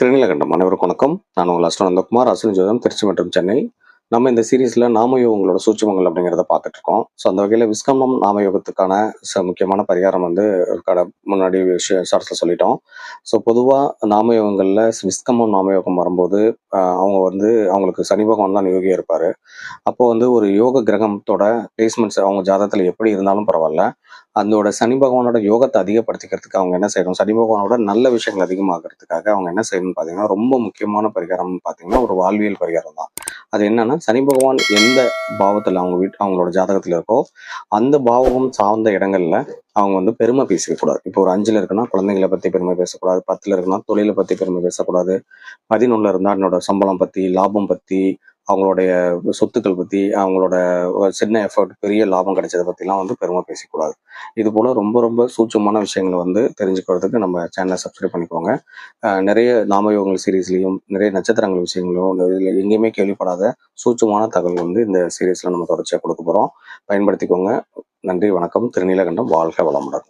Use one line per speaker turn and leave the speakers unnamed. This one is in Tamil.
திருநீலகண்டம் அனைவருக்கும் வணக்கம். நான் உங்கள் அஸ்டன் நந்தகுமார் ஜோதம் திருச்சி மற்றும் சென்னை. நம்ம இந்த சீரீஸ்ல நாமயோகங்களோட சூட்சமங்கள் அப்படிங்கிறத பார்த்துட்டு இருக்கோம் ஸோ அந்த வகையில் விஸ்கம்பம் நாமயோகத்துக்கான ச முக்கியமான பரிகாரம் வந்து கடை முன்னாடி ஷார்ட்ஸில் சொல்லிட்டோம். ஸோ பொதுவாக நாமயோகங்களில் விஸ்கம்பம் நாமயோகம் வரும்போது அவங்க வந்து அவங்களுக்கு சனி பகவான் தான் யோகியா இருப்பார். அப்போது வந்து ஒரு யோக கிரகத்தோட பிளேஸ்மெண்ட்ஸ் அவங்க ஜாதகத்தில் எப்படி இருந்தாலும் பரவாயில்ல. அதோட சனி பகவானோட யோகத்தை அதிகப்படுத்திக்கிறதுக்கு அவங்க என்ன செய்யணும்? சனி பகவானோட நல்ல விஷயங்கள் அதிகமாகிறதுக்காக அவங்க என்ன செய்யணும்னு பார்த்தீங்கன்னா ரொம்ப முக்கியமான பரிகாரம்னு பார்த்தீங்கன்னா ஒரு வாழ்வியல் பரிகாரம் தான். அது என்னன்னா சனி பகவான் எந்த பாவத்தில் அவங்க வீட்டு அவங்களோட ஜாதகத்தில் இருக்கோ அந்த பாவகம் சார்ந்த இடங்கள்ல அவங்க வந்து பெருமை பேசிக்க கூடாது இப்போ ஒரு அஞ்சுல இருக்குன்னா குழந்தைங்களை பத்தி பெருமை பேசக்கூடாது பத்துல இருக்குன்னா தொழிலை பத்தி பெருமை பேசக்கூடாது பதினொன்னுல இருந்தா என்னோட சம்பளம் பத்தி லாபம் பத்தி அவங்களுடைய சொத்துக்கள் பத்தி அவங்களோட சின்ன எஃபர்ட் பெரிய லாபம் கிடைச்சதை பத்திலாம் வந்து பெருமை பேசக்கூடாது. இது போல ரொம்ப ரொம்ப சூட்சமான விஷயங்களை வந்து தெரிஞ்சுக்கிறதுக்கு நம்ம சேனலை சப்ஸ்கிரைப் பண்ணிக்கோங்க. நிறைய நாமயோகங்கள் சீரீஸ்லையும் நிறைய நட்சத்திரங்கள் விஷயங்களும் இதுல எங்கேயுமே கேள்விப்படாத சூட்சமான தகவல் வந்து இந்த சீரீஸ்ல நம்ம தொடர்ச்சியாக கொடுக்க போறோம். பயன்படுத்திக்கோங்க. நன்றி வணக்கம். திருநீலகண்டம். வாழ்க வளமுடன்.